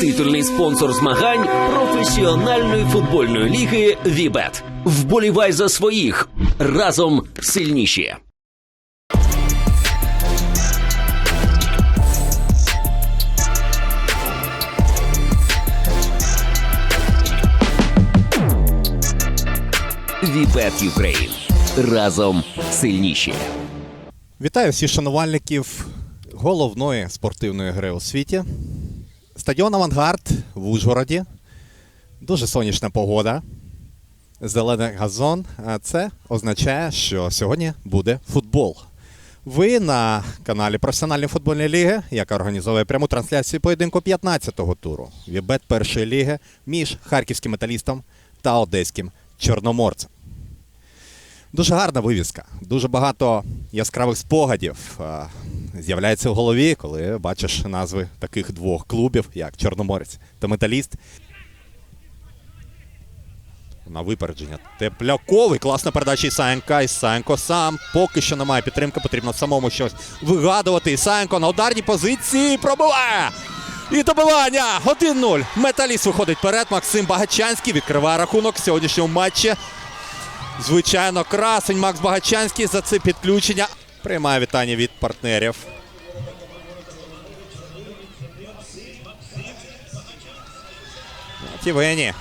Титульний спонсор змагань професіональної футбольної ліги Вібет. Вболівай за своїх разом сильніші. Вібет Юкрейн. Разом сильніші. Вітаю всіх шанувальників головної спортивної гри у світі. Стадіон Авангард в Ужгороді. Дуже сонячна погода. Зелений газон. Це означає, що сьогодні буде футбол. Ви на каналі Професіональної футбольної ліги, яка організовує пряму трансляцію поєдинку 15-го туру Вібет першої ліги між харківським металістом та одеським чорноморцем. Дуже гарна вивіска. Дуже багато яскравих спогадів з'являється в голові, коли бачиш назви таких двох клубів, як Чорноморець та Металіст. На випередження. Тепляковий. Класна передача Ісаєнка. Ісаєнко сам. Поки що немає підтримки, потрібно самому щось вигадувати. Ісаєнко на ударній позиції пробиває. І добивання 1-0. Металіст виходить вперед. Максим Багачанський відкриває рахунок в сьогоднішньому матчі. Звичайно, красень Макс Багачанський за це підключення. Приймає вітання від партнерів. Тівені.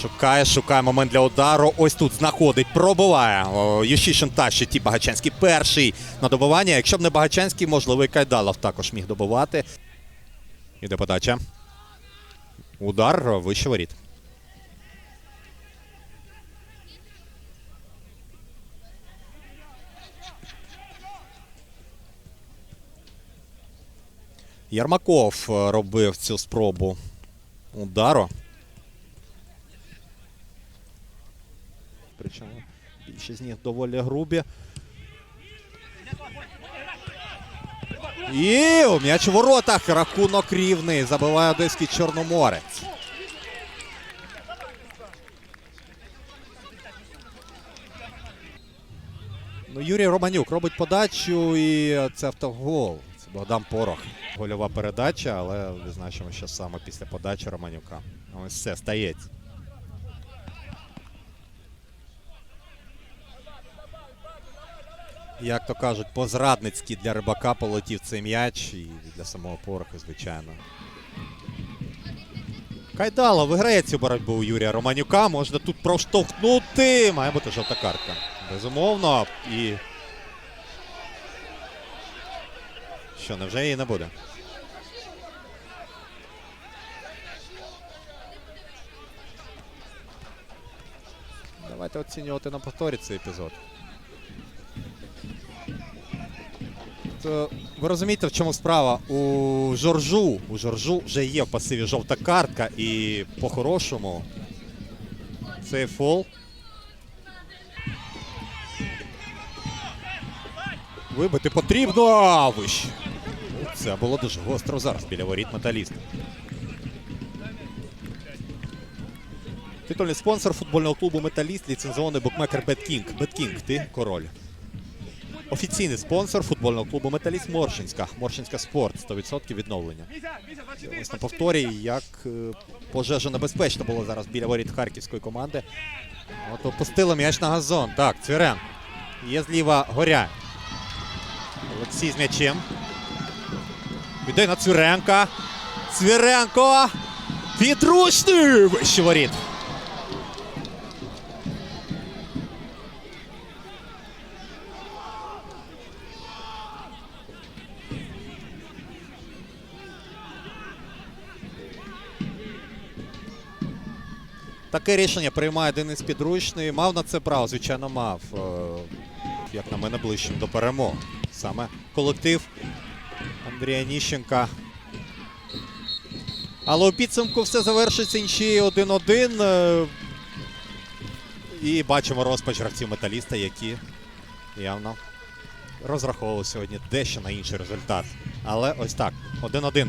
Шукає, шукає момент для удару. Ось тут знаходить, пробиває. Ющишин тащить ті Багачанський перший на добивання. Якщо б не Багачанський, можливо, і Кайдалов також міг добивати. Іде подача. Удар вище воріт. Ярмаков е, робив цю спробу удару. Причому більшість з них доволі грубі. І у м'яч у воротах. Рахунок рівний. Забиває одеський чорноморець. Ну, Юрій Романюк робить подачу і це автогол. Це Богдан Порох. Гольова передача, але відзначимо, що саме після подачі Романюка. Ось все, стається. Як то кажуть, по-зрадницьки для рибака полетів цей м'яч і для самого Пороха, звичайно. Кайдало виграє цю боротьбу у Юрія Романюка. Можна тут проштовхнути. Має бути жовта картка. Безумовно. І. Що, невже її не буде? Давайте оцінювати на повторі цей епізод. Ви розумієте, в чому справа? У Жоржу, у Жоржу вже є в пасиві жовта картка, і по-хорошому цей фол. Вибити потрібно. А. Це було дуже гостро зараз біля воріт металіста. Титульний спонсор футбольного клубу Металіст, ліцензований букмекер Беткінг. Беткінг, ти король. Офіційний спонсор футбольного клубу Металіст Моршинська. Моршинська спорт. 100% відновлення. Ось на повторі, як е, пожежа небезпечно було зараз біля воріт харківської команди. От опустили м'яч на газон. Так, Цвірен. Є зліва горя. Олексій з м'ячем. Віддай на Цвіренка. Цвіренко. Підручний! Вище воріт. Таке рішення приймає Денис Підручний. Мав на це право, звичайно, мав. Е, Як на мене, ближчим до перемог. Саме колектив Андрія Ніщенка. Але у підсумку все завершиться нічиєю 1-1. Е, І бачимо розпач гравців металіста, які явно розраховували сьогодні дещо на інший результат. Але ось так, 1-1